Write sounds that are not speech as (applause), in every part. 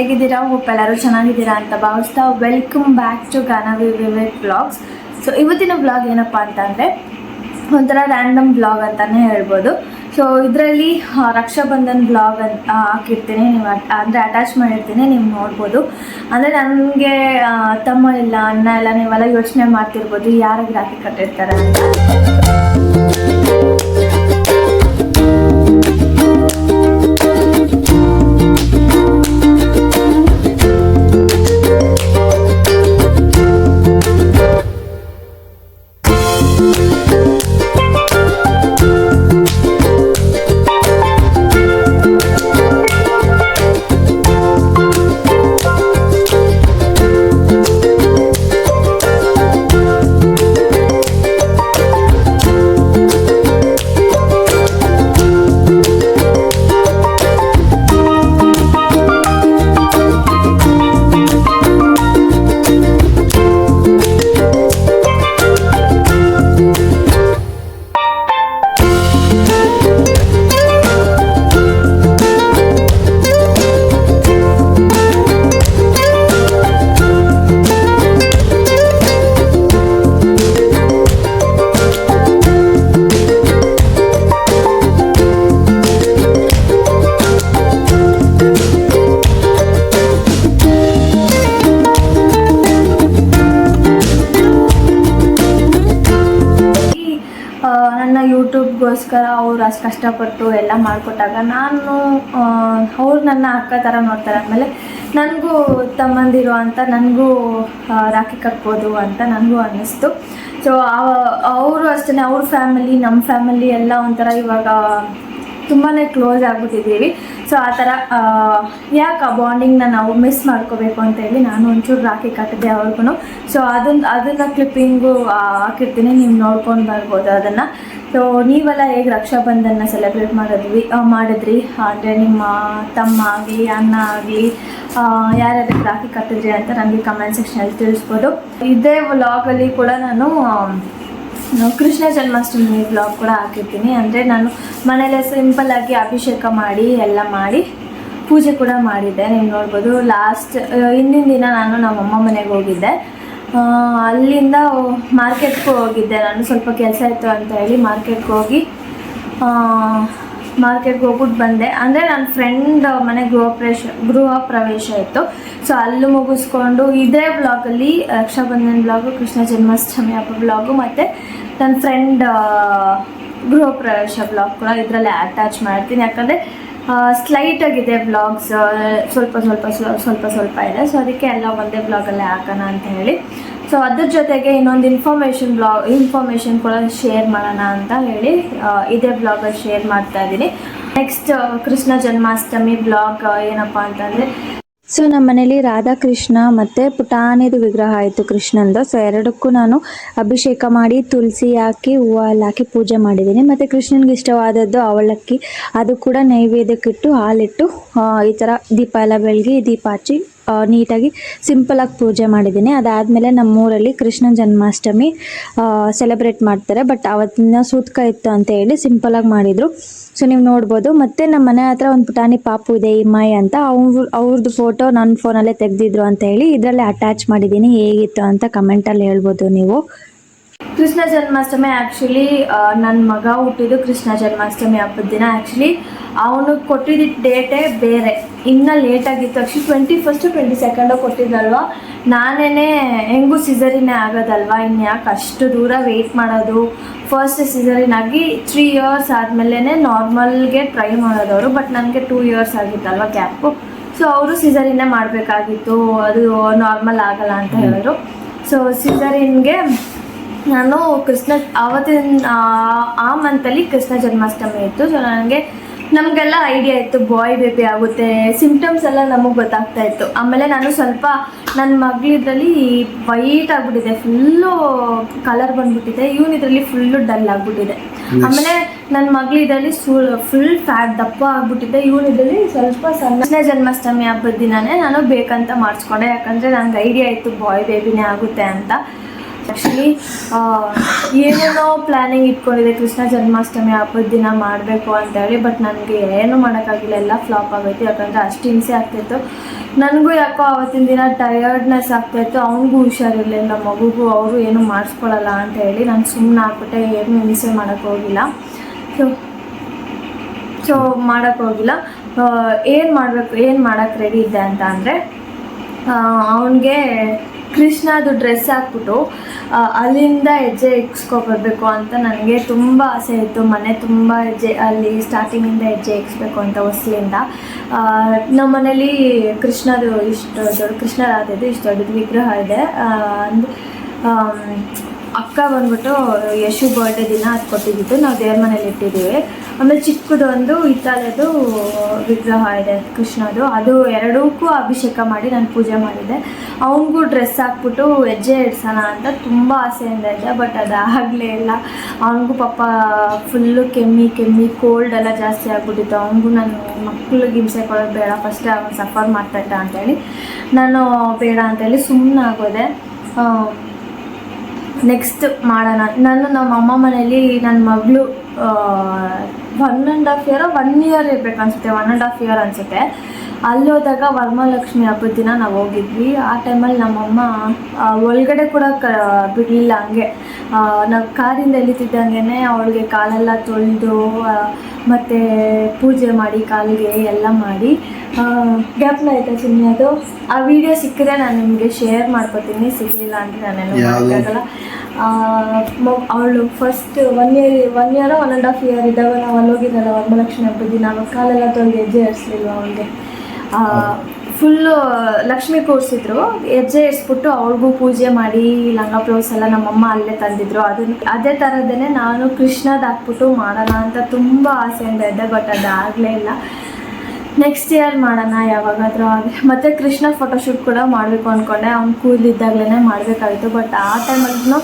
ಹೇಗಿದ್ದೀರಾ? ಎಲ್ಲರೂ ಚೆನ್ನಾಗಿದ್ದೀರಾ ಅಂತ ಭಾವಿಸ್ತಾ welcome back to Ganavi Vivek blogs so ಇವತ್ತಿನ ಬ್ಲಾಗ್ ಏನಪ್ಪ ಅಂತಂದರೆ, ಒಂಥರ ರ್ಯಾಂಡಮ್ ಬ್ಲಾಗ್ ಅಂತಲೇ ಹೇಳ್ಬೋದು. ಸೊ ಇದರಲ್ಲಿ ರಕ್ಷಾಬಂಧನ್ ಬ್ಲಾಗ್ ಅಂತ ಹಾಕಿರ್ತೀನಿ. ನೀವು ಅಂದರೆ ಅಟ್ಯಾಚ್ ಮಾಡಿರ್ತೀನಿ, ನೀವು ನೋಡ್ಬೋದು. ಅಂದರೆ ನನಗೆ ತಮ್ಮ ಇಲ್ಲ, ಅಣ್ಣ ಇಲ್ಲ, ನೀವೆಲ್ಲ ಯೋಚನೆ ಮಾಡ್ತಿರ್ಬೋದು ಯಾರಿಗೆ ರಾಖಿ ಕಟ್ಟಿರ್ತಾರೆ ಅಂತ. ಅಷ್ಟು ಕಷ್ಟಪಟ್ಟು ಎಲ್ಲ ಮಾಡಿಕೊಟ್ಟಾಗ ನಾನು ಅವ್ರು ನನ್ನ ಅಕ್ಕ ಥರ ನೋಡ್ತಾರೆ. ಆಮೇಲೆ ನನಗೂ ತಮ್ಮಂದಿರು ಅಂತ ನನಗೂ ರಾಖಿ ಕಟ್ಬೋದು ಅಂತ ನನಗೂ ಅನ್ನಿಸ್ತು. ಸೊ ಅವರು ಅಷ್ಟೇ ಅವ್ರ ಫ್ಯಾಮಿಲಿ ನಮ್ಮ ಫ್ಯಾಮಿಲಿ ಎಲ್ಲ ಒಂಥರ ಇವಾಗ ತುಂಬಾ ಕ್ಲೋಸ್ ಆಗ್ಬಿಟ್ಟಿದ್ದೀವಿ. ಸೊ ಆ ಥರ ಯಾಕೆ ಆ ಬಾಂಡಿಂಗ್ನ ನಾವು ಮಿಸ್ ಮಾಡ್ಕೋಬೇಕು ಅಂತ ಹೇಳಿ ನಾನು ಒಂಚೂರು ರಾಖಿ ಕಟ್ಟಿದೆ ಅವ್ರಿಗೂ ಸೊ ಅದನ್ನ ಅದನ್ನು ಕ್ಲಿಪ್ಪಿಂಗು ಹಾಕಿರ್ತೀನಿ. ನೀವು ನೋಡ್ಕೊಂಡು ಬರ್ಬೋದು ಅದನ್ನು. ಸೊ ನೀವೆಲ್ಲ ಹೇಗೆ ರಕ್ಷಾಬಂಧನ ಸೆಲೆಬ್ರೇಟ್ ಮಾಡಿದ್ವಿ ಮಾಡಿದ್ರಿ? ಅಂದರೆ ನಿಮ್ಮ ತಮ್ಮ ಆಗಲಿ, ಅಣ್ಣ ಆಗಲಿ ಯಾರಾದ್ರೂ ರಾಖಿ ಕಟ್ಟಿದ್ರಿ ಅಂತ ನನಗೆ ಕಮೆಂಟ್ ಸೆಕ್ಷನಲ್ಲಿ ತಿಳಿಸ್ಬೋದು. ಇದೇ ವ್ಲಾಗಲ್ಲಿ ಕೂಡ ನಾನು ಕೃಷ್ಣ ಜನ್ಮಾಷ್ಟಮಿ ಬ್ಲಾಗ್ ಕೂಡ ಹಾಕಿರ್ತೀನಿ. ಅಂದರೆ ನಾನು ಮನೇಲೆ ಸಿಂಪಲ್ ಆಗಿ ಅಭಿಷೇಕ ಮಾಡಿ, ಎಲ್ಲ ಮಾಡಿ ಪೂಜೆ ಕೂಡ ಮಾಡಿದ್ದೆ. ನೀವು ನೋಡ್ಬೋದು ಲಾಸ್ಟ್ ಹಿಂದಿನ ದಿನ ನಾನು ನಮ್ಮ ಅಮ್ಮ ಮನೆಗೆ ಹೋಗಿದ್ದೆ. ಅಲ್ಲಿಂದ ಮಾರ್ಕೆಟ್ಗೆ ಹೋಗಿದ್ದೆ ನಾನು. ಸ್ವಲ್ಪ ಕೆಲಸ ಇತ್ತು ಅಂತ ಹೇಳಿ ಮಾರ್ಕೆಟ್ಗೆ ಹೋಗಿ ಮಾರ್ಕೆಟ್ಗೆ ಹೋಗ್ಬಿಟ್ಟು ಬಂದೆ. ಅಂದರೆ ನನ್ನ ಫ್ರೆಂಡ್ ಮನೆ ಗೃಹ ಪ್ರವೇಶ ಗೃಹ ಪ್ರವೇಶ ಇತ್ತು. ಸೊ ಅಲ್ಲೂ ಮುಗಿಸ್ಕೊಂಡು ಇದೇ ಬ್ಲಾಗಲ್ಲಿ ರಕ್ಷಾಬಂಧನ್ ಬ್ಲಾಗು ಕೃಷ್ಣ ಜನ್ಮಾಷ್ಟಮಿ ಹಬ್ಬ ಬ್ಲಾಗು ಮತ್ತು ನನ್ನ ಫ್ರೆಂಡ್ ಗೃಹ ಪ್ರವೇಶ ಬ್ಲಾಗ್ ಕೂಡ ಇದರಲ್ಲಿ ಅಟ್ಯಾಚ್ ಮಾಡ್ತೀನಿ. ಯಾಕಂದರೆ ಸ್ಲೈಟ್ ಆಗಿದೆ ಬ್ಲಾಗ್ಸ್ ಸ್ವಲ್ಪ ಸ್ವಲ್ಪ, ಸ್ವ- ಸ್ವಲ್ಪ ಸ್ವಲ್ಪ ಇದೆ. ಸೊ ಅದಕ್ಕೆ ಎಲ್ಲ ಒಂದೇ ಬ್ಲಾಗಲ್ಲೇ ಹಾಕೋಣ ಅಂತ ಹೇಳಿ. ಸೊ ಅದ್ರ ಜೊತೆಗೆ ಇನ್ನೊಂದು ಇನ್ಫಾರ್ಮೇಷನ್ ಬ್ಲಾಗ್ ಇನ್ಫಾರ್ಮೇಷನ್ ಕೂಡ ಶೇರ್ ಮಾಡೋಣ ಅಂತ ಹೇಳಿ ಇದೇ ಬ್ಲಾಗಲ್ಲಿ ಶೇರ್ ಮಾಡ್ತಾ ಇದ್ದೀನಿ. ನೆಕ್ಸ್ಟ್ ಕೃಷ್ಣ ಜನ್ಮಾಷ್ಟಮಿ ಬ್ಲಾಗ್ ಏನಪ್ಪ ಅಂತಂದರೆ ಸೊ ನಮ್ಮ ಮನೇಲಿ ರಾಧಾಕೃಷ್ಣ ಮತ್ತು ಪುಟಾಣಿದು ವಿಗ್ರಹ ಆಯಿತು ಕೃಷ್ಣಂದು. ಸೊ ಎರಡಕ್ಕೂ ನಾನು ಅಭಿಷೇಕ ಮಾಡಿ ತುಳಸಿ ಹಾಕಿ, ಹೂವು ಹಾಕಿ ಪೂಜೆ ಮಾಡಿದ್ದೀನಿ. ಮತ್ತು ಕೃಷ್ಣನಿಗೆ ಇಷ್ಟವಾದದ್ದು ಅವಲಕ್ಕಿ. ಅದು ಕೂಡ ನೈವೇದ್ಯಕ್ಕಿಟ್ಟು ಹಾಲಿಟ್ಟು ಈ ಥರ ದೀಪ ಎಲ್ಲ ಬೆಳಗಿ ದೀಪ ಹಚ್ಚಿ ನೀಟಾಗಿ ಸಿಂಪಲಾಗಿ ಪೂಜೆ ಮಾಡಿದ್ದೀನಿ. ಅದಾದಮೇಲೆ ನಮ್ಮೂರಲ್ಲಿ ಕೃಷ್ಣ ಜನ್ಮಾಷ್ಟಮಿ ಸೆಲೆಬ್ರೇಟ್ ಮಾಡ್ತಾರೆ. ಬಟ್ ಅವತ್ತಿನ ಸೂತ್ಕ ಇತ್ತು ಅಂತ ಹೇಳಿ ಸಿಂಪಲಾಗಿ ಮಾಡಿದರು. ಸೊ ನೀವು ನೋಡ್ಬೋದು. ಮತ್ತು ನಮ್ಮ ಮನೆ ಹತ್ರ ಒಂದು ಪುಟಾಣಿ ಪಾಪು ಇದೆ ಇಮ್ಮಾಯಿ ಅಂತ. ಅವ್ರ ಅವ್ರದ್ದು ಫೋಟೋ ನನ್ನ ಫೋನಲ್ಲೇ ತೆಗೆದಿದ್ರು ಅಂತ ಹೇಳಿ ಇದರಲ್ಲೇ ಅಟ್ಯಾಚ್ ಮಾಡಿದ್ದೀನಿ. ಹೇಗಿತ್ತು ಅಂತ ಕಮೆಂಟಲ್ಲಿ ಹೇಳ್ಬೋದು ನೀವು. ಕೃಷ್ಣ ಜನ್ಮಾಷ್ಟಮಿ ಆ್ಯಕ್ಚುಲಿ ನನ್ನ ಮಗ ಹುಟ್ಟಿದ್ದು ಕೃಷ್ಣ ಜನ್ಮಾಷ್ಟಮಿ ಹಬ್ಬದ ದಿನ ಆ್ಯಕ್ಚುಲಿ ಅವನು ಕೊಟ್ಟಿದ್ದ ಡೇಟೇ ಬೇರೆ. ಇನ್ನೂ ಲೇಟಾಗಿತ್ತು ಆ್ಯಕ್ಚುಲಿ ಟ್ವೆಂಟಿ ಫಸ್ಟು ಟ್ವೆಂಟಿ ಸೆಕೆಂಡೋ ಕೊಟ್ಟಿದ್ದಲ್ವ? ನಾನೇ ಹೆಂಗೂ ಸಿಸರಿನೇ ಆಗೋದಲ್ವ? ಇನ್ನು ಯಾಕೆ ಅಷ್ಟು ದೂರ ವೆಯ್ಟ್ ಮಾಡೋದು? ಫಸ್ಟ್ ಸಿಸರಿನ್ ಆಗಿ ತ್ರೀ ಇಯರ್ಸ್ ಆದಮೇಲೆ ನಾರ್ಮಲ್ಗೆ ಟ್ರೈ ಮಾಡೋದವರು ಬಟ್ ನನಗೆ ಟೂ ಇಯರ್ಸ್ ಆಗಿತ್ತಲ್ವ ಗ್ಯಾಪು ಸೊ ಅವರು ಸಿಸರಿನೇ ಮಾಡಬೇಕಾಗಿತ್ತು. ಅದು ನಾರ್ಮಲ್ ಆಗಲ್ಲ ಅಂತ ಹೇಳಿದ್ರು ಸೊ ಸಿಸರಿನ್ಗೆ ನಾನು ಕೃಷ್ಣ ಆವತ್ತಿನ ಆ- ಮಂತಲ್ಲಿ ಕೃಷ್ಣ ಜನ್ಮಾಷ್ಟಮಿ ಇತ್ತು. ಸೊ ನನಗೆ ನಮಗೆಲ್ಲ ಐಡಿಯಾ ಇತ್ತು ಬಾಯ್ ಬೇಬಿ ಆಗುತ್ತೆ. ಸಿಂಪ್ಟಮ್ಸ್ ಎಲ್ಲ ನಮಗೆ ಗೊತ್ತಾಗ್ತಾ ಇತ್ತು. ಆಮೇಲೆ ನಾನು ಸ್ವಲ್ಪ ನನ್ನ ಮಗಳಿದ್ರಲ್ಲಿ ವೈಟ್ ಆಗಿಬಿಟ್ಟಿದೆ. ಫುಲ್ಲು ಕಲರ್ ಬಂದ್ಬಿಟ್ಟಿದೆ. ಇವನ್ ಇದರಲ್ಲಿ ಫುಲ್ಲು ಡಲ್ ಆಗಿಬಿಟ್ಟಿದೆ. ಆಮೇಲೆ ನನ್ನ ಮಗಳಿದ್ರಲ್ಲಿ ಫುಲ್ ಫ್ಯಾಟ್ ದಪ್ಪ ಆಗ್ಬಿಟ್ಟಿದೆ. ಇವನ್ ಇದರಲ್ಲಿ ಸ್ವಲ್ಪ ಸಣ್ಣ ಜನ್ಮಾಷ್ಟಮಿ ಹಬ್ಬದ ದಿನನೇ ನಾನು ಬೇಕಂತ ಮಾಡಿಸ್ಕೊಂಡೆ. ಯಾಕಂದರೆ ನನಗೆ ಐಡಿಯಾ ಇತ್ತು ಬಾಯ್ ಬೇಬಿನೇ ಆಗುತ್ತೆ ಅಂತ. ಆ್ಯಕ್ಚುಲಿ ಏನೇನೋ ಪ್ಲ್ಯಾನಿಂಗ್ ಇಟ್ಕೊಂಡಿದೆ, ಕೃಷ್ಣ ಜನ್ಮಾಷ್ಟಮಿ ಹಬ್ಬದ ದಿನ ಮಾಡಬೇಕು ಅಂತೇಳಿ ಬಟ್ ನನಗೆ ಏನೂ ಮಾಡೋಕ್ಕಾಗಿಲ್ಲ, ಎಲ್ಲ ಫ್ಲಾಪ್ ಆಗೈತಿ. ಯಾಕಂದರೆ ಅಷ್ಟು ಹಿಂಸೆ ಆಗ್ತಾಯಿತ್ತು ನನಗೂ ಯಾಕೋ ಆವತ್ತಿನ ದಿನ ಟಯರ್ಡ್ನೆಸ್ ಆಗ್ತಾಯಿತ್ತು ಅವನಿಗೂ ಹುಷಾರಿರಲಿಲ್ಲ ನಮ್ಮ ಮಗುಗೂ ಅವರು ಏನೂ ಮಾಡಿಸ್ಕೊಳ್ಳಲ್ಲ ಅಂತ ಹೇಳಿ ನಾನು ಸುಮ್ಮನೆ ಹಾಕ್ಬಿಟ್ಟೆ ಏನು ಹಿಂಸೆ ಮಾಡೋಕ್ಕೆ ಹೋಗಿಲ್ಲ. ಸೊ ಸೊ ಮಾಡೋಕ್ಕೆ ಹೋಗಿಲ್ಲ. ಏನು ಮಾಡಬೇಕು, ಏನು ಮಾಡೋಕ್ಕೆ ರೆಡಿ ಇದ್ದೆ ಅಂತ ಅಂದರೆ ಅವನಿಗೆ ಕೃಷ್ಣದು ಡ್ರೆಸ್ ಹಾಕ್ಬಿಟ್ಟು ಅಲ್ಲಿಂದ ಹೆಜ್ಜೆ ಇಕ್ಸ್ಕೊಬರ್ಬೇಕು ಅಂತ ನನಗೆ ತುಂಬ ಆಸೆ ಇತ್ತು. ಮನೆ ತುಂಬ ಹೆಜ್ಜೆ ಅಲ್ಲಿ ಸ್ಟಾರ್ಟಿಂಗಿಂದ ಹೆಜ್ಜೆ ಇಕ್ಸ್ಬೇಕು ಅಂತ ಹೊಸ್ಲಿಂದ ನಮ್ಮ ಮನೇಲಿ ಕೃಷ್ಣದು ಇಷ್ಟು ದೊಡ್ಡ ಕೃಷ್ಣರಾದದ್ದು ಇಷ್ಟು ದೊಡ್ಡದು ವಿಗ್ರಹ ಇದೆ. ಆ, ಅಂದ್- ಆಮ್, ಅಕ್ಕ ಬಂದ್ಬಿಟ್ಟು ಯಶು ಬರ್ಡೇ ದಿನ ಅದು ಕೊಟ್ಟಿದ್ದು ನಾವು ದೇವ್ರ ಮನೇಲಿ ಇಟ್ಟಿದ್ದೀವಿ. ಆಮೇಲೆ ಚಿಕ್ಕದೊಂದು ಹಿತ್ತಾಳೆದು ವಿಗ್ರಹ ಇದೆ, ಕೃಷ್ಣದು. ಅದು ಎರಡಕ್ಕೂ ಅಭಿಷೇಕ ಮಾಡಿ ನಾನು ಪೂಜೆ ಮಾಡಿದ್ದೆ ಅವನಿಗೂ ಡ್ರೆಸ್ ಹಾಕ್ಬಿಟ್ಟು ಹೆಜ್ಜೆ ಇಡ್ಸೋಣ ಅಂತ ತುಂಬ ಆಸೆಯಿಂದ ಇದೆ ಬಟ್ ಅದು ಆಗಲೇ ಇಲ್ಲ. ಅವನಿಗೂ ಪಾಪ ಫುಲ್ಲು ಕೆಮ್ಮಿ ಕೆಮ್ಮಿ ಕೋಲ್ಡ್ ಎಲ್ಲ ಜಾಸ್ತಿ ಆಗ್ಬಿಟ್ಟಿತ್ತು. ಅವನಿಗೂ ನಾನು ಮಕ್ಳಿಗೆ ಹಿಂಸೆ ಕೊಡೋದು ಬೇಡ. ಫಸ್ಟ್ ಅವನು ಸಫರ್ ಮಾಡ್ತಾಯಿದ್ದ ಅಂತೇಳಿ. ನಾನು ಬೇಡ ಅಂತೇಳಿ ಸುಮ್ಮನೆ ಆಗೋದೆ. ನೆಕ್ಸ್ಟ್ ಮಾಡೋಣ. ನಾನು ನಮ್ಮ ಅಮ್ಮ ಮನೇಲಿ ನನ್ನ ಮಗಳು one and half year one year ಇರ್ಬೇಕು ಅನ್ಸುತ್ತೆ ಒನ್ ಆ್ಯಂಡ್ ಹಾಫ್ ಇಯರ್ ಅನಿಸುತ್ತೆ. ಅಲ್ಲಿ ಹೋದಾಗ ವರಮಹಾಲಕ್ಷ್ಮಿ ಹಬ್ಬದ ದಿನ ನಾವು ಹೋಗಿದ್ವಿ. ಆ ಟೈಮಲ್ಲಿ ನಮ್ಮಮ್ಮ ಒಳಗಡೆ ಕೂಡ ಕ ಬಿಡಲಿಲ್ಲ ಹಂಗೆ. ನಾವು ಕಾರಿಂದ ಎಲಿತಿದ್ದಂಗೆ ಅವಳಿಗೆ ಕಾಲೆಲ್ಲ ತೊಳೆದು ಮತ್ತು ಪೂಜೆ ಮಾಡಿ ಕಾಲಿಗೆ ಎಲ್ಲ ಮಾಡಿ. ಗ್ಯಾಪ್ನ ಆಯ್ತಾ ಸುಮ್ಮನೆ ಅದು? ಆ ವಿಡಿಯೋ ಸಿಕ್ಕಿದ್ರೆ ನಾನು ನಿಮಗೆ ಶೇರ್ ಮಾಡ್ಕೋತೀನಿ. ಸಿಗಲಿಲ್ಲ ಅಂತ ನಾನೇನು? ಮಾಡೋಕ್ಕಾಗಲ್ಲ. ಅವಳು first one year one year one and half year ಇದ್ದಾಗ ನಾವು ಅಲ್ಲಿ ಹೋಗಿದ್ದಲ್ಲ ವರಮಲಕ್ಷ್ಮಿ ಹಬ್ಬದ ಅವಾಗ ಕಾಲೆಲ್ಲ ತೊಳೆದು ಹೆಜ್ಜೆ ಇರಿಸ್ಲಿಲ್ವ ಅವಳಿಗೆ? ಫುಲ್ಲು ಲಕ್ಷ್ಮಿ ಕೂರಿಸಿದ್ರು. ಹೆಜ್ಜೆ ಇರಿಸ್ಬಿಟ್ಟು ಅವ್ರಿಗೂ ಪೂಜೆ ಮಾಡಿ ಲಂಗ ಬ್ಲೌಸ್ ಎಲ್ಲ ನಮ್ಮಮ್ಮ ಅಲ್ಲೇ ತಂದಿದ್ರು. ಅದನ್ನ, ಅದೇ ಥರದೇ ನಾನು ಕೃಷ್ಣದ ಹಾಕ್ಬಿಟ್ಟು ಮಾಡೋಣ ಅಂತ ತುಂಬ ಆಸೆಯಿಂದ ಇದ್ದೆ ಬಟ್ ಅದು ಆಗಲೇ ಇಲ್ಲ. ನೆಕ್ಸ್ಟ್ ಇಯರ್ ಮಾಡೋಣ ಯಾವಾಗಾದರೂ ಆಗಲಿ ಮತ್ತು ಕೃಷ್ಣ ಫೋಟೋಶೂಟ್ ಕೂಡ ಮಾಡಬೇಕು ಅಂದ್ಕೊಂಡೆ ಅವ್ನು ಕೂದಲಿದ್ದಾಗಲೇ ಮಾಡಬೇಕಾಗಿತ್ತು ಬಟ್ ಆ ಟೈಮಲ್ಲೂ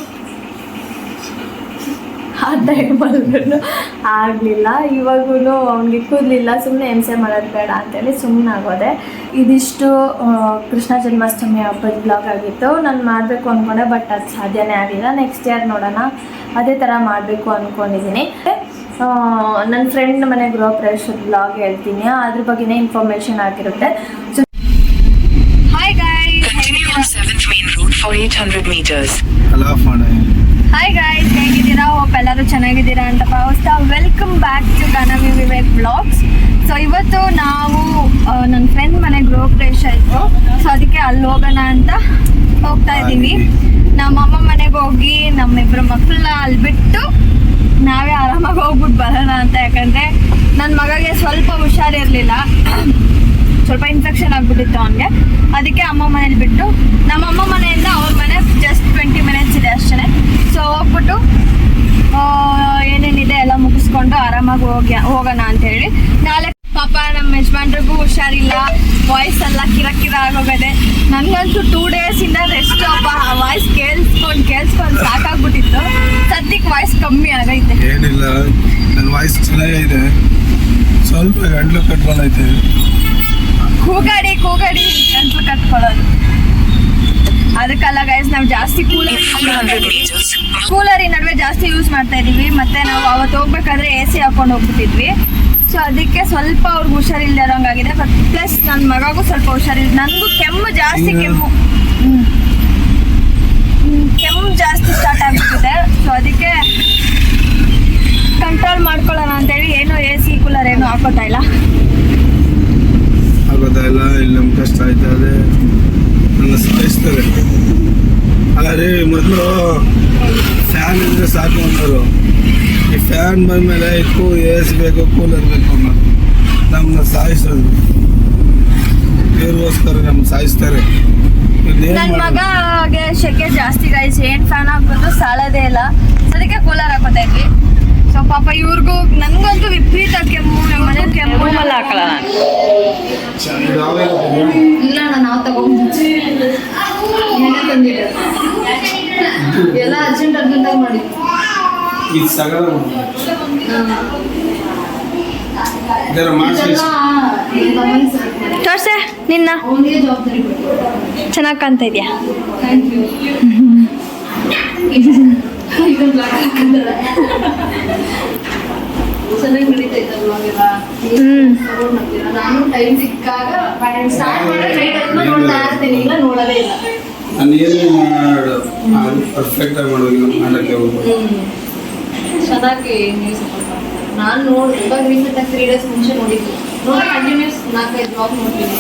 ಆ ಟೈಮಲ್ಲೂ ಆಗಲಿಲ್ಲ. ಇವಾಗೂ ಅವ್ನಿಗೆ ಕೂದಲಿಲ್ಲ. ಸುಮ್ಮನೆ ಹಿಂಸೆ ಮಾಡೋದು ಬೇಡ ಅಂತೇಳಿ ಸುಮ್ಮನೆ ಆಗೋದೆ. ಇದಿಷ್ಟು ಕೃಷ್ಣ ಜನ್ಮಾಷ್ಟಮಿ ಹಬ್ಬದ ಬ್ಲಾಗ್ ಆಗಿತ್ತು. ನಾನು ಮಾಡಬೇಕು ಅಂದ್ಕೊಂಡೆ ಬಟ್ ಅದು ಸಾಧ್ಯನೇ ಆಗಿಲ್ಲ ನೆಕ್ಸ್ಟ್ ಇಯರ್ ನೋಡೋಣ. ಅದೇ ಥರ ಮಾಡಬೇಕು ಅಂದ್ಕೊಂಡಿದ್ದೀನಿ ನನ್ನ ಫ್ರೆಂಡ್ ಮನೆ ಗೃಹ ಪ್ರವೇಶದ ಬ್ಲಾಗ್ ಹೇಳ್ತೀನಿ. ಅದ್ರ ಬಗ್ಗೆನೇ ಇನ್ಫಾರ್ಮೇಶನ್ ಆಗಿರುತ್ತೆ so hi on 7th Main Road for 800 meters. ಅಲ್ಲ ಆಫ್ ಮಾಡ ಹಾಯ್ ಗಾಯ್ಸ್ ಹೇಗಿದ್ದೀರಾ ಹೋಪ್ ಎಲ್ಲರೂ ಚೆನ್ನಾಗಿದ್ದೀರಾ ಅಂತ ಭಾವಿಸ್ತಾ welcome back to Ganavi Vivek blogs so ಇವತ್ತು ನಾವು ನನ್ನ ಫ್ರೆಂಡ್ ಮನೆ ಗ್ರೋ ಪ್ರವೇಶ ಇತ್ತು. ಸೊ ಅದಕ್ಕೆ ಅಲ್ಲಿ ಹೋಗೋಣ ಅಂತ ಹೋಗ್ತಾ ಇದ್ದೀವಿ ನಮ್ಮ ಅಮ್ಮ ಮನೆಗೆ ಹೋಗಿ ನಮ್ಮಿಬ್ಬರು ಮಕ್ಕಳನ್ನ ಅಲ್ಲಿ ಬಿಟ್ಟು ನಾವೇ ಆರಾಮಾಗಿ ಹೋಗ್ಬಿಟ್ಟು ಬರೋಣ ಅಂತ. ಯಾಕಂದರೆ ನನ್ನ ಮಗಗೆ ಸ್ವಲ್ಪ ಹುಷಾರಿರಲಿಲ್ಲ. ಸ್ವಲ್ಪ ಇನ್ಫೆಕ್ಷನ್ ಆಗಿಬಿಟ್ಟಿತ್ತು ಅವನಿಗೆ. ಅದಕ್ಕೆ ಅಮ್ಮ ಮನೇಲಿ ಬಿಟ್ಟು ನಮ್ಮ ಅಮ್ಮ ಮನೆಯಿಂದ ಅವ್ರ ಮನೆ ಜಸ್ಟ್ ಟ್ವೆಂಟಿ ಮಿನಿಟ್ಸ್ ಇದೆ ಅಷ್ಟೇ ಸೊ ಹೋಗ್ಬಿಟ್ಟು ಏನೇನಿದೆ ಎಲ್ಲ ಮುಗಿಸ್ಕೊಂಡು ಆರಾಮಾಗಿ ಹೋಗಿ ಹೋಗೋಣ ಅಂತ ಹೇಳಿ ನಾಳೆ ಪಾಪ ನಮ್ಮ ಯಜಮಾನ್ರಿಗೂ ಹುಷಾರಿಲ್ಲ. ವಾಯ್ಸ್ ಎಲ್ಲ ಕಿರ ಕಿರ ಆಗೋಗದೆ. ನನಗಂತೂ ಟೂ ಡೇಸಿಂದ ರೆಸ್ಟ್ ಅಪ್ಪ. ಆ ವಾಯ್ಸ್ ಕೇಳಿಸ್ಕೊಂಡು ಕೇಳಿಸ್ಕೊಂಡು ಸಾಕಾಗ್ಬಿಟ್ಟಿತ್ತು. ಸದ್ಯಕ್ಕೆ ವಾಯ್ಸ್ ಕಮ್ಮಿ ಆಗೈತೆ. ಏನಿಲ್ಲ. ನನ್ನ ವಾಯ್ಸ್ ಚೆನ್ನಾಗಿದೆ ಸ್ವಲ್ಪ ಗಂಟ್ಲು ಕಟ್ಕೊಂಡೈತೆ ಕೂಗಾಡಿ ಕೂಗಾಡಿ ಗಂಟ್ಲು ಕಟ್ಕೊಳ್ಳೋದು. ಅದಕ್ಕಲ್ಲ ಗೈಸ್ ನಾವು ಜಾಸ್ತಿ ಕೂಲರ್ 400 meters. ಕೂಲರ್ ಈ ನಡುವೆ ಜಾಸ್ತಿ ಯೂಸ್ ಮಾಡ್ತಾ ಇದೀವಿ. ಮತ್ತೆ ನಾವು ಅವತ್ತು ಹೋಗ್ಬೇಕಾದ್ರೆ ಎ ಸಿ ಹಾಕೊಂಡು ಹೋಗ್ಬಿಟ್ಟಿದ್ವಿ. ಸೊ ಅದಕ್ಕೆ ಸ್ವಲ್ಪ ಅವ್ರಿಗೆ ಹುಷಾರಿಲ್ದೇ ಇರೋಂಗಾಗಿದೆ. ಬಟ್ ಪ್ಲಸ್ ನನ್ನ ಮಗಗೂ ಸ್ವಲ್ಪ ಹುಷಾರಿಲ್ಲ ನನಗೂ ಕೆಮ್ಮು ಜಾಸ್ತಿ? ಕೆಮ್ಮು. ಕೆಮ್ಮು ಜಾಸ್ತಿ ಸ್ಟಾರ್ಟ್ ಆಗ್ಬಿಟ್ಟಿದೆ. ಸೊ ಅದಕ್ಕೆ ಕಂಟ್ರೋಲ್ ಮಾಡ್ಕೊಳ್ಳೋಣ ಅಂತೇಳಿ ಏನು ಎ ಸಿ ಕೂಲರ್ ಏನು ಹಾಕೋತಾ ಇಲ್ಲ. ಹಾಕೋತಾ ಇಲ್ಲ. ಇಲ್ಲಿ ನಮ್ಗೆ ಕಷ್ಟ ಆಯ್ತಾ. ಅದೇ ನನ್ನ ಸಾಯಿಸ್ತಾರೆ ಆದರೆ ಮೊದಲು ಫ್ಯಾನ್ ಇದ್ರೆ ಸಾಕು ಅನ್ನೋರು ಈ ಫ್ಯಾನ್ ಬಂದಮೇಲೆ ಇಕ್ಕು ಎಸ್ ಬೇಕು ಕೂಲರ್ ಬೇಕು ಅನ್ನೋದು. ನಮ್ಮನ್ನ ಸಾಯಿಸೋದು. ಇವ್ರಿಗೋಸ್ಕರ ನಮ್ಮ ಸಾಯಿಸ್ತಾರೆ. ನನ್ನ? ಮಗಗೆ ಶೆಕೆ ಜಾಸ್ತಿ ಗಾಯ್ಸ್ ಏನು ಫ್ಯಾನ್ ಹಾಕ್ಬಿಟ್ಟು ಸಾಲದೇ ಇಲ್ಲ. ಸೊ ಅದಕ್ಕೆ ಕೂಲರ್ ಹಾಕೋತಾ ಇದ್ವಿ. ಸೊ ಪಾಪ ಇವ್ರಿಗೂ ನನ್ಗಂತೂ ವಿಪರೀತ ಕೆಮ್ಮು ನಮ್ಮ ಮನೆ ಕೆಮ್ಮು ಇದು ಆಮೇಲೆ ಇಲ್ಲ ಅಣ್ಣ ನಾವು ತಗೊಂಡ್ಬಿಟ್ಟು ಎಲ್ಲ ಅರ್ಜೆಂಟ್ ಅರ್ಜೆಂಟಾಗಿ ಮಾಡಿ. ಇದು ಸಗಲ ಇದರ ತೋರ್ಸೆ ನಿನ್ನ. ಚೆನ್ನಾಗ್ ಕಾಣ್ತಾ ಇದೆಯಾ? ಥ್ಯಾಂಕ್ ಯು ಇದನ್ನ ಬ್ಲಾಗ್ ಹಾಕಿದ್ದಾರೆ ಚೆನ್ನಾಗಿ ನಡೀತಾ ಇತ್ತು ಬ್ಲಾಗ್ ಎಲ್ಲ ನಾನು ಟೈಮ್ ಸಿಕ್ಕಾಗ ಸ್ಟಾರ್ಟ್ ಮಾಡಿದ್ರೆ ನೈಟ್ ಇಲ್ಲ ನೋಡೋದೇ ಇಲ್ಲ ನಾನು ಏನು ಪರ್ಫೆಕ್ಟ್ ಆಗಿ ಮಾಡೋದು ಚೆನ್ನಾಗಿ ನಾನು ನೋಡಿ ಇವಾಗ ರೀಸೆಂಟ್ ತ್ರೀ ಡೇಸ್ ಮುಂಚೆ ನೋಡಿದ್ವಿ ನೋಡಿ ಕಂಟಿನ್ಯೂಸ್ ನಾಲ್ಕೈದು ಬ್ಲಾಗ್ ನೋಡ್ತೀನಿ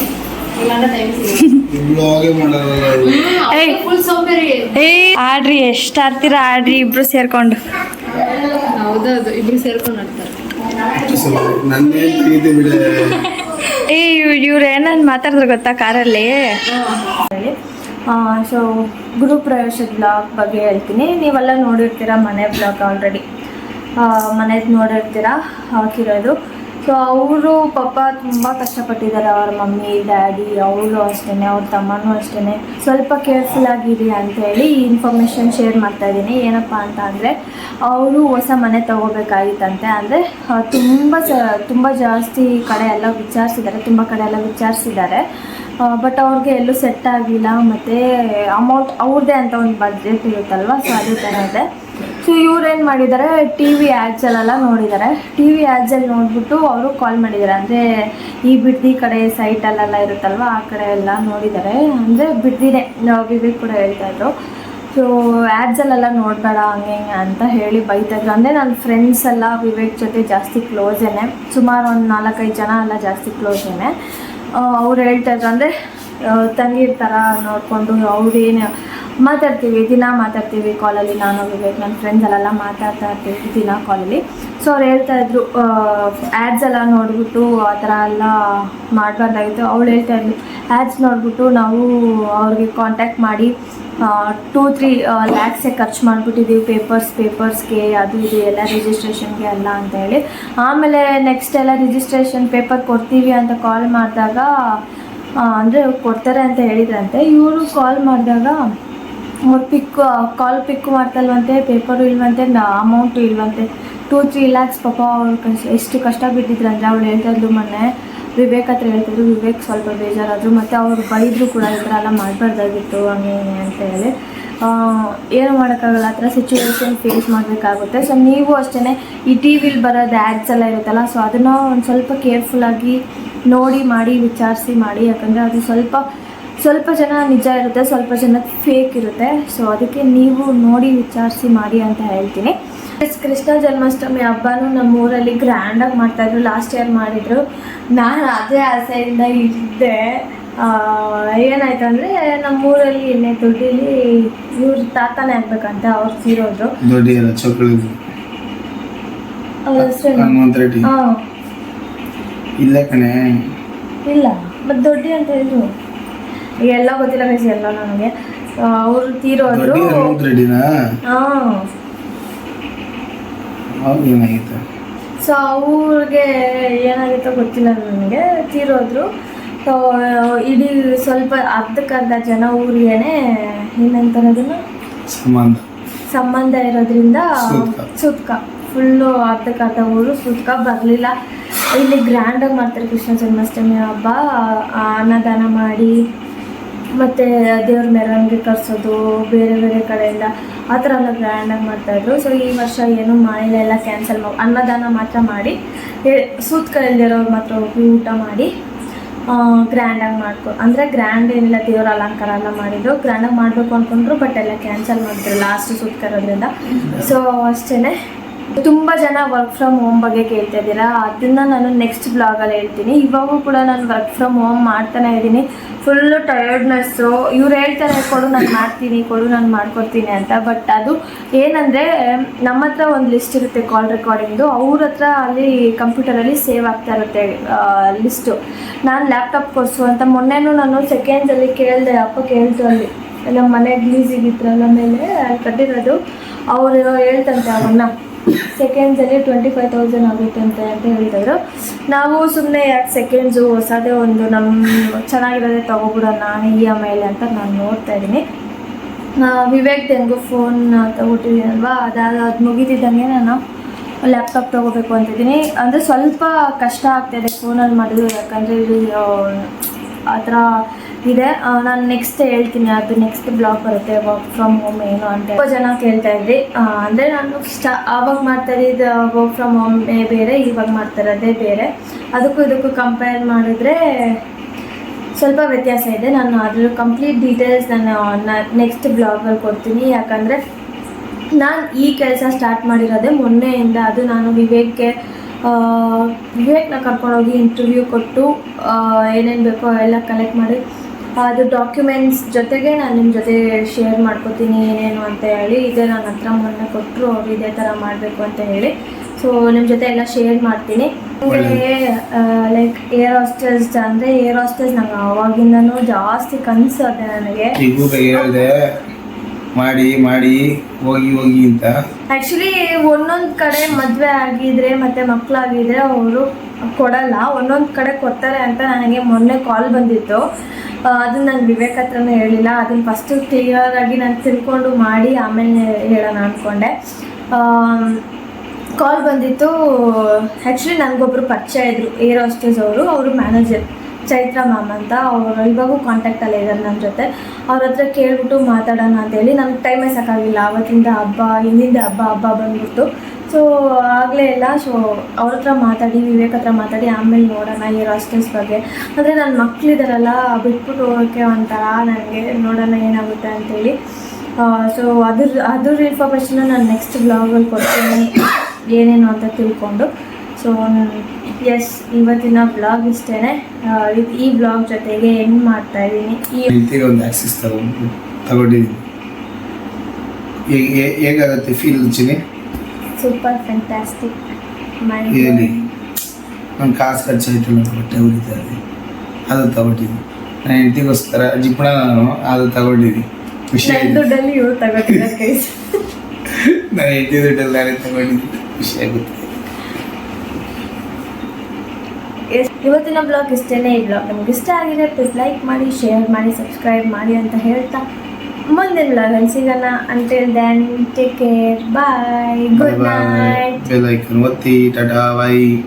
ಏ ಆಡ್ರಿ ಎಷ್ಟು ಆಡ್ತೀರಾ ಆಡ್ರಿ ಇಬ್ರು ಸೇರ್ಕೊಂಡು. ಹೌದೌದು ಇಬ್ರು ಸೇರ್ಕೊಂಡು ಆಡ್ತಾರೆ. ಏ ಇವ್ರು ಮಾತಾಡಿದ್ರು ಗೊತ್ತಾ ಕಾರಲ್ಲಿ? ಸೊ ಗುರು ಪ್ರವೇಶ ಬ್ಲಾಗ್ ಬಗ್ಗೆ ಹೇಳ್ತೀನಿ. ನೀವೆಲ್ಲ ನೋಡಿರ್ತೀರ ಮನೆ ಬ್ಲಾಗ್ ಆಲ್ರೆಡಿ ಮನೆದು ನೋಡಿರ್ತೀರ? ಹಾಕಿರೋದು ಸೊ ಅವರು ಪಾಪ ತುಂಬ ಕಷ್ಟಪಟ್ಟಿದ್ದಾರೆ. ಅವ್ರ ಮಮ್ಮಿ, ಡ್ಯಾಡಿ, ಅವರು ಅಷ್ಟೇ ಅವ್ರ ತಮ್ಮನೂ ಅಷ್ಟೇ ಸ್ವಲ್ಪ ಕೇರ್ಫುಲ್ ಆಗಿರಿ ಅಂತ ಹೇಳಿ ಈ ಇನ್ಫಾರ್ಮೇಷನ್ ಶೇರ್ ಮಾಡ್ತಾ ಇದ್ದೀನಿ. ಏನಪ್ಪ ಅಂತ ಅಂದರೆ, ಅವರು ಹೊಸ ಮನೆ ತೊಗೋಬೇಕಾಗಿತ್ತಂತೆ. ಅಂದರೆ ತುಂಬ ಸ, ತುಂಬ ಜಾಸ್ತಿ ಕಡೆ ಎಲ್ಲ ವಿಚಾರಿಸಿದ್ದಾರೆ. ತುಂಬ ಕಡೆ ಎಲ್ಲ ವಿಚಾರಿಸಿದ್ದಾರೆ. ಬಟ್ ಅವ್ರಿಗೆ ಎಲ್ಲೂ ಸೆಟ್ ಆಗಿಲ್ಲ. ಮತ್ತು ಅಮೌಂಟ್ ಅವ್ರದ್ದೇ ಅಂತ ಒಂದು ಬಜೆಟ್ ಇರುತ್ತಲ್ವ? ಸೊ ಅದೇ ಥರ ಇದೆ ಸೊ ಇವ್ರೇನು ಮಾಡಿದ್ದಾರೆ ಟಿ ವಿ ಆ್ಯಡ್ಸಲ್ಲೆಲ್ಲ ನೋಡಿದ್ದಾರೆ ಟಿ ವಿ ಆ್ಯಡ್ಸಲ್ಲಿ ನೋಡಿಬಿಟ್ಟು ಅವರು ಕಾಲ್ ಮಾಡಿದ್ದಾರೆ ಅಂದರೆ ಈ ಬಿಡ್ದಿ ಕಡೆ ಸೈಟಲ್ಲೆಲ್ಲ ಇರುತ್ತಲ್ವ, ಆ ಕಡೆ ಎಲ್ಲ ನೋಡಿದ್ದಾರೆ ಅಂದರೆ ಬಿಡ್ದಿನೇ, ನಾವು ವಿವೇಕ್ ಕೂಡ ಹೇಳ್ತಾ ಇದ್ರು. ಸೊ ಆ್ಯಡ್ಸಲ್ಲೆಲ್ಲ ನೋಡಬೇಡ, ಹಂಗೆ ಹಿಂಗೆ ಅಂತ ಹೇಳಿ ಬೈತಾಯಿದ್ರು ಅಂದರೆ ನನ್ನ ಫ್ರೆಂಡ್ಸ್ ಎಲ್ಲ ವಿವೇಕ್ ಜೊತೆ ಜಾಸ್ತಿ ಕ್ಲೋಸೇನೆ ಸುಮಾರು ಒಂದು ನಾಲ್ಕೈದು ಜನ ಎಲ್ಲ ಜಾಸ್ತಿ ಕ್ಲೋಸೇನೆ ಅವ್ರು ಹೇಳ್ತಾ ಇದ್ರು ಅಂದರೆ ತಂಗಿರ ಥರ ನೋಡಿಕೊಂಡು ಅವ್ರೇನು ಮಾತಾಡ್ತೀವಿ, ದಿನ ಮಾತಾಡ್ತೀವಿ ಕಾಲಲ್ಲಿ ನಾನು, ವಿವೇಕ್ ನನ್ನ ಫ್ರೆಂಡ್ಸ್ ಅಲ್ಲೆಲ್ಲ ಮಾತಾಡ್ತಾ ಇರ್ತೀವಿ ದಿನ ಕಾಲಲ್ಲಿ ಸೊ ಅವ್ರು ಹೇಳ್ತಾ ಇದ್ರು ಆ್ಯಡ್ಸ್ ಎಲ್ಲ ನೋಡಿಬಿಟ್ಟು ಆ ಥರ ಎಲ್ಲ ಮಾಡಬಾರ್ದಾಗಿತ್ತು. ಅವಳು ಹೇಳ್ತಾ ಇದ್ಲು ಆ್ಯಡ್ಸ್ ನೋಡಿಬಿಟ್ಟು ನಾವು ಅವ್ರಿಗೆ ಕಾಂಟ್ಯಾಕ್ಟ್ ಮಾಡಿ ಟೂ ತ್ರೀ ಲ್ಯಾಕ್ಸೇ ಖರ್ಚು ಮಾಡಿಬಿಟ್ಟಿದ್ದೀವಿ ಪೇಪರ್ಸ್ ಪೇಪರ್ಸ್ಗೆ ಅದು ಇದು ಎಲ್ಲ ರಿಜಿಸ್ಟ್ರೇಷನ್ಗೆ ಎಲ್ಲ ಅಂತ ಹೇಳಿ. ಆಮೇಲೆ ನೆಕ್ಸ್ಟ್ ಎಲ್ಲ ರಿಜಿಸ್ಟ್ರೇಷನ್ ಪೇಪರ್ ಕೊಡ್ತೀವಿ ಅಂತ ಕಾಲ್ ಮಾಡಿದಾಗ ಅಂದರೆ ಕೊಡ್ತಾರೆ ಅಂತ ಹೇಳಿದ್ರಂತೆ. ಇವರು ಕಾಲ್ ಮಾಡಿದಾಗ, ಅವ್ರು ಪಿಕ್ ಕಾಲ್ ಪಿಕ್ ಮಾಡ್ತಲ್ವಂತೆ ಪೇಪರು ಇಲ್ವಂತೆ ಅಮೌಂಟು ಇಲ್ವಂತೆ. ಟೂ, ತ್ರೀ ಲ್ಯಾಕ್ಸ್ ಪಾಪ ಅವ್ರು ಕಷ್ಟ ಎಷ್ಟು ಕಷ್ಟ ಬಿಟ್ಟಿದ್ರು ಅಂದರೆ ಅವಳು ಹೇಳ್ತಾ ಇದ್ಲು ಮೊನ್ನೆ, ವಿವೇಕ್ ಹತ್ರ ಹೇಳ್ತಿದ್ರು, ವಿವೇಕ್ ಸ್ವಲ್ಪ ಬೇಜಾರಾದರು. ಮತ್ತು ಅವ್ರು ಬೈದರು ಕೂಡ ಈ ಥರ ಎಲ್ಲ ಮಾಡಬಾರ್ದಾಗಿತ್ತು, ಹಂಗೆ ಹಿಂಗೆ ಅಂತ ಹೇಳಿ. ಏನು ಮಾಡೋಕ್ಕಾಗಲ್ಲ, ಆ ಥರ ಸಿಚುವೇಶನ್ ಫೇಸ್ ಮಾಡಬೇಕಾಗುತ್ತೆ. ಸೊ ನೀವು ಅಷ್ಟೇ ಈ ಟಿ ವಿಲಿ ಬರೋದು ಆ್ಯಡ್ಸ್ ಎಲ್ಲ ಇರುತ್ತಲ್ಲ ಸೊ ಅದನ್ನು ಒಂದು ಸ್ವಲ್ಪ ಕೇರ್ಫುಲ್ಲಾಗಿ ನೋಡಿ, ಮಾಡಿ, ವಿಚಾರಿಸಿ, ಮಾಡಿ. ಯಾಕಂದರೆ ಅದು ಸ್ವಲ್ಪ ಸ್ವಲ್ಪ ಜನ ನಿಜ ಇರುತ್ತೆ, ಸ್ವಲ್ಪ ಜನ ಫೇಕ್ ಇರುತ್ತೆ. ಸೊ ಅದಕ್ಕೆ ನೀವು ನೋಡಿ, ವಿಚಾರಿಸಿ, ಮಾಡಿ ಅಂತ ಹೇಳ್ತೀನಿ. ಎಸ್ ಕೃಷ್ಣ ಜನ್ಮಾಷ್ಟಮಿ ಹಬ್ಬನೂ ನಮ್ಮ ಊರಲ್ಲಿ ಮಾಡ್ತಾ ಇದ್ರು. ಲಾಸ್ಟ್ ಇಯರ್ ಮಾಡಿದ್ರು. ನಾನು ಅದೇ ಆಸೆಯಿಂದ ಇದ್ದೆ. ಏನಾಯ್ತು ಅಂದರೆ ನಮ್ಮೂರಲ್ಲಿ ಎಣ್ಣೆ ದುಡ್ಡಿಲಿ ಇವ್ರ ತಾತನೇ ಆಗ್ಬೇಕಂತ ಅವ್ರು ತೀರೋದ್ರು ರೆಡ್ಡಿ. ಇಲ್ಲ ಕಣೆ. ಇಲ್ಲ ಮತ್ತು ದೊಡ್ಡಿ ಅಂತ ಹೇಳಿದ್ರು ಎಲ್ಲ ಗೊತ್ತಿಲ್ಲ ಎಲ್ಲ ನನಗೆ. ಅವರು ತೀರೋದ್ರು. ಹಾಂ. ಅವಾಗ ಏನಾಗಿತ್ತು ಸೊ ಅವ್ರಿಗೆ ಏನಾಗಿತ್ತೋ ಗೊತ್ತಿಲ್ಲ ನನಗೆ ತೀರೋದ್ರು. ಸೊ ಇಡೀ ಸ್ವಲ್ಪ ಅರ್ಧಕ್ಕರ್ಧ ಜನ ಊರಿಗೇನೆ ಏನಂತಾರೆ ಅದನ್ನು ಸಂಬಂಧ. ಸಂಬಂಧ ಇರೋದ್ರಿಂದ ಸೂತ್ಕ. ಫುಲ್ಲು ಅರ್ಧಕ್ಕರ್ಧ ಊರು ಸುತ್ಕ ಬರಲಿಲ್ಲ. ಇಲ್ಲಿ ಗ್ರ್ಯಾಂಡಾಗಿ ಮಾಡ್ತಾರೆ ಕೃಷ್ಣ ಜನ್ಮಾಷ್ಟಮಿ ಹಬ್ಬ. ಅನ್ನದಾನ ಮಾಡಿ ಮತ್ತು ದೇವ್ರ ಮೆರವಣಿಗೆ ಕರ್ಸೋದು, ಬೇರೆ ಬೇರೆ ಕಡೆಯಿಂದ ಆ ಥರ ಎಲ್ಲ ಗ್ರ್ಯಾಂಡಾಗಿ ಮಾಡ್ತಾಯಿದ್ರು ಸೊ ಈ ವರ್ಷ ಏನು ಮಾಡಿಲ್ಲ, ಎಲ್ಲ ಕ್ಯಾನ್ಸಲ್ ಮಾಡಿ, ಅನ್ನದಾನ ಮಾತ್ರ ಮಾಡಿ ಸೂತ್ಕ ಇಲ್ದಿರೋರು ಮಾತ್ರ ಹೋಗಿ ಊಟ ಮಾಡಿ ಗ್ರ್ಯಾಂಡಾಗಿ ಮಾಡ್ಕೊ, ಅಂದರೆ ಗ್ರ್ಯಾಂಡ್ ಏನಿಲ್ಲ, ದೇವ್ರ ಅಲಂಕಾರ ಎಲ್ಲ ಮಾಡಿದ್ರು. ಗ್ರ್ಯಾಂಡಾಗಿ ಮಾಡಬೇಕು ಅಂದ್ಕೊಂಡ್ರು ಬಟ್ ಎಲ್ಲ ಕ್ಯಾನ್ಸಲ್ ಮಾಡಿದ್ರು ಲಾಸ್ಟ್ ಸೂತ್ಕ ಇರೋದ್ರಿಂದ ಸೊ ಅಷ್ಟೇ ತುಂಬ ಜನ ವರ್ಕ್ ಫ್ರಮ್ ಹೋಮ್ ಬಗ್ಗೆ ಕೇಳ್ತಾ ಇದ್ದೀರಾ? ಅದನ್ನು ನಾನು ನೆಕ್ಸ್ಟ್ ಬ್ಲಾಗಲ್ಲಿ ಹೇಳ್ತೀನಿ. ಇವಾಗೂ ಕೂಡ ನಾನು ವರ್ಕ್ ಫ್ರಮ್ ಹೋಮ್ ಮಾಡ್ತಾನೆ ಇದ್ದೀನಿ. ಫುಲ್ಲು ಟಯರ್ಡ್ನೆಸ್ಸು ಇವ್ರು ಹೇಳ್ತಾರೆ, ಕೊಡು, ನಾನು ಮಾಡ್ತೀನಿ, ಕೊಡು, ನಾನು ಮಾಡ್ಕೊಡ್ತೀನಿ ಅಂತ. ಬಟ್ ಅದು ಏನಂದರೆ, ನಮ್ಮ ಹತ್ರ ಒಂದು ಲಿಸ್ಟ್ ಇರುತ್ತೆ ಕಾಲ್ ರೆಕಾರ್ಡಿಂಗ್ದು ಅವ್ರ ಹತ್ರ ಅಲ್ಲಿ ಕಂಪ್ಯೂಟರಲ್ಲಿ ಸೇವ್ ಆಗ್ತಾ ಇರುತ್ತೆ ಲಿಸ್ಟು ನಾನು ಲ್ಯಾಪ್ಟಾಪ್ ಕೊಡಿಸು ಅಂತ. ಮೊನ್ನೆನೂ ನಾನು ಸೆಕೆಂಡ್ಸಲ್ಲಿ ಕೇಳಿದೆ, ಅಪ್ಪ, ಕೇಳ್ತು ಅಲ್ಲಿ. ನಮ್ಮ ಮನೆ ಗ್ಲೀಸಿಗಿದ್ರಲ್ಲ ಮೇಲೆ ಕಟ್ಟಿರೋದು. ಅವರು ಹೇಳ್ತಂತೆ ಅವನ್ನ ಸೆಕೆಂಡ್ಸಲ್ಲಿ ಟ್ವೆಂಟಿ ಫೈವ್ ತೌಸಂಡ್ ಆಗುತ್ತೆ ಅಂತ ಹೇಳಿದ್ರು ನಾವು ಸುಮ್ಮನೆ ಯಾಕೆ ಸೆಕೆಂಡ್ಸು ಹೊಸದೇ ಒಂದು ನಮ್ಮ ಚೆನ್ನಾಗಿರೋದೇ ತೊಗೊಬಿಡೋಣ ಇ ಎಂ ಐಲಿ ಅಂತ ನಾನು ನೋಡ್ತಾ ಇದ್ದೀನಿ. ವಿವೇಕ್ ತೆಂಗು ಫೋನ್ ತೊಗೊಟ್ಟಿದ್ದೀನಲ್ವಾ ಅದಾದ ಅದು ಮುಗಿದಿದ್ದಂಗೆ ನಾನು ಲ್ಯಾಪ್ಟಾಪ್ ತೊಗೋಬೇಕು ಅಂತಿದ್ದೀನಿ ಅಂದರೆ ಸ್ವಲ್ಪ ಕಷ್ಟ ಆಗ್ತಾಯಿದೆ ಫೋನಲ್ಲಿ ಮಾಡಿದ್ರು, ಯಾಕಂದರೆ ಇಲ್ಲಿ ಆ ಥರ ಇದೆ. ನಾನು ನೆಕ್ಸ್ಟ್ ಹೇಳ್ತೀನಿ. ಅದು ನೆಕ್ಸ್ಟ್ ಬ್ಲಾಗ್ ಬರುತ್ತೆ. ವರ್ಕ್ ಫ್ರಮ್ ಹೋಮ್ ಏನು ಅಂತ. ತುಂಬ ಜನ ಕೇಳ್ತಾ ಇದ್ರಿ. ಅಂದರೆ ನಾನು ಸ್ಟಾ ಆವಾಗ ಮಾಡ್ತಾ ಇದ್ದಿದ್ದು ವರ್ಕ್ ಫ್ರಮ್ ಹೋಮ್ ಬೇರೆ, ಇವಾಗ ಮಾಡ್ತಾ ಇರೋದೇ ಬೇರೆ. ಅದಕ್ಕೂ ಇದಕ್ಕೂ ಕಂಪೇರ್ ಮಾಡಿದ್ರೆ ಸ್ವಲ್ಪ ವ್ಯತ್ಯಾಸ ಇದೆ. ನಾನು ಅದ್ರ ಕಂಪ್ಲೀಟ್ ಡೀಟೇಲ್ಸ್ ನಾನು ನೆಕ್ಸ್ಟ್ ಬ್ಲಾಗಲ್ಲಿ ಕೊಡ್ತೀನಿ. ಯಾಕಂದರೆ ನಾನು ಈ ಕೆಲಸ ಸ್ಟಾರ್ಟ್ ಮಾಡಿರೋದೇ ಮೊನ್ನೆಯಿಂದ. ಅದು ನಾನು ವಿವೇಕ್ಗೆ ವಿವೇಕ್ನ ಕರ್ಕೊಂಡೋಗಿ ಇಂಟರ್ವ್ಯೂ ಕೊಟ್ಟು ಏನೇನು ಬೇಕೋ ಎಲ್ಲ ಕಲೆಕ್ಟ್ ಮಾಡಿ ಅದು ಡಾಕ್ಯುಮೆಂಟ್ಸ್ ಜೊತೆಗೆ ನಾನು ನಿಮ್ಮ ಜೊತೆ ಶೇರ್ ಮಾಡ್ಕೋತೀನಿ ಏನೇನು ಅಂತ ಹೇಳಿ ಇದೆ ನನ್ನ ಹತ್ರ ಮೊನ್ನೆ ಕೊಟ್ಟರು ಅವ್ರು ಇದೇ ಥರ ಮಾಡಬೇಕು ಅಂತ ಹೇಳಿ. ಸೊ ನಿಮ್ಮ ಜೊತೆ ಎಲ್ಲ ಶೇರ್ ಮಾಡ್ತೀನಿ. ಲೈಕ್ ಏರ್ ಹಾಸ್ಟೆಲ್ಸ್ ಅಂದರೆ ಏರ್ ಹಾಸ್ಟೆಲ್ಸ್ ನಂಗೆ ಆವಾಗಿಂದನೂ ಜಾಸ್ತಿ ಕನಸು ಅದೇ ನನಗೆ. ಹೇಳಿದೆ ಮಾಡಿ ಮಾಡಿ ಹೋಗಿ ಹೋಗಿ ಅಂತ. ಆ್ಯಕ್ಚುಲಿ ಒಂದೊಂದು ಕಡೆ ಮದುವೆ ಆಗಿದ್ರೆ ಮತ್ತು ಮಕ್ಕಳಾಗಿದ್ರೆ ಅವರು ಕೊಡಲ್ಲ ಒಂದೊಂದು ಕಡೆ ಕೊಡ್ತಾರೆ ಅಂತ ನನಗೆ ಮೊನ್ನೆ ಕಾಲ್ ಬಂದಿತ್ತು. ಅದನ್ನ ನಾನು ವಿವೇಕ್ ಹತ್ರನೂ ಹೇಳಿಲ್ಲ. ಅದನ್ನ ಫಸ್ಟು ಕ್ಲಿಯರ್ ಆಗಿ ನಾನು ತಿಳ್ಕೊಂಡು ಮಾಡಿ ಆಮೇಲೆ ಹೇಳೋಣ ಅಂದ್ಕೊಂಡೆ ಕಾಲ್ ಬಂದಿತ್ತು. ಆ್ಯಕ್ಚುಲಿ ನನಗೊಬ್ರು ಪರಿಚಯ ಇದ್ದರು ಏರ್ ಹಾಸ್ಟೆಲ್ಸ್ ಅವರು. ಅವರು ಮ್ಯಾನೇಜರ್ ಚೈತ್ರ ಮ್ಯಾಮ್ ಅಂತ. ಅವರು ಇವಾಗೂ ಕಾಂಟ್ಯಾಕ್ಟಲ್ಲೇ ಇದ್ದಾರೆ ನನ್ನ ಜೊತೆ. ಅವ್ರ ಹತ್ರ ಕೇಳ್ಬಿಟ್ಟು ಮಾತಾಡೋಣ ಅಂತೇಳಿ. ನನಗೆ ಟೈಮೇ ಸಾಕಾಗಿಲ್ಲ. ಅವತ್ತಿಂದ ಹಬ್ಬ ಹಿಂದಿಂದ ಹಬ್ಬ ಹಬ್ಬ ಬಂದ್ಬಿಟ್ಟು ಸೊ ಆಗಲೇ ಇಲ್ಲ. ಸೊ ಅವ್ರ ಹತ್ರ ಮಾತಾಡಿ, ವಿವೇಕ್ ಹತ್ರ ಮಾತಾಡಿ, ಆಮೇಲೆ ನೋಡೋಣ ಈ ಹಾಸ್ಟೆಲ್ಸ್ ಬಗ್ಗೆ. ಅಂದರೆ ನನ್ನ ಮಕ್ಕಳಿದಾರಲ್ಲ ಬಿಟ್ಬಿಟ್ಟು ಹೋಗೋಕ್ಕೆ ಒಂಥರ ನನಗೆ ನೋಡೋಣ ಏನಾಗುತ್ತೆ ಅಂತೇಳಿ. ಸೊ ಅದ್ರ ಅದ್ರ ಇನ್ಫಾರ್ಮೇಷನ್ ನಾನು ನೆಕ್ಸ್ಟ್ ಬ್ಲಾಗಲ್ಲಿ ಕೊಡ್ತೀನಿ. ಏನೇನು ಅಂತ ತಿಳ್ಕೊಂಡು. ಸೊ ಎಸ್ ಇವತ್ತಿನ ಬ್ಲಾಗ್ ಇಷ್ಟೇ ಈ ಬ್ಲಾಗ್ ಜೊತೆಗೆ ಹೆಂಗೆ ಮಾಡ್ತಾ ಇದ್ದೀನಿ. ಒಂದು ಆಕ್ಸಿಸ್ ತಗೊಂಡು ತಗೊಂಡಿದ್ದೀನಿ. ಹೇಗಾಗತ್ತೆ? ಫೀಲ್ ಚಿನಿ ಸೂಪರ್ ಫ್ಯಾಂಟಾಸ್ಟಿಕ್ ಹೇಳಿ. ನನ್ನ ಕಾಸು ಖರ್ಚಾಯ್ತಲ್ಲ ಬಟ್ಟೆ ಇದೆ. ಅದು ತಗೊಂಡಿದ್ದೀನಿ ನನ್ನ ಹೆಂಡತಿಗೋಸ್ಕರ ಜಿಪ್ಪಣ ನಾನು ಅದು ತಗೊಂಡಿದ್ದೀನಿ ಖುಷಿ ಆಯ್ತು. ದುಡ್ಡಲ್ಲಿ ಇವ್ರು ತಗೋತಿದ್ದಾರೆ ಕೈಸ್ (laughs) ನನ್ನ ಹೆಂಡತಿ ದುಡ್ಡಲ್ಲಿ ನಾನೇ ತಗೊಂಡಿದ್ದೀನಿ ಖುಷಿ ಆಗುತ್ತೆ. ಇವತ್ತಿನ ಬ್ಲಾಗ್ ಇಷ್ಟೇ ಈ ಬ್ಲಾಗ್ ನಮ್ಗೆ ಇಷ್ಟ ಆಗಿದೆ ಪ್ಲೀಸ್ ಲೈಕ್ ಮಾಡಿ ಶೇರ್ ಮಾಡಿ ಸಬ್ಸ್ಕ್ರೈಬ್ ಮಾಡಿ ಅಂತ ಹೇಳ್ತಾ ಮುಂದಿನ ಬ್ಲಾಗಲ್ಲಿ ಸಿಗೋಣ. Until then take care bye good night bell icon ಒತ್ತಿ. Tata bye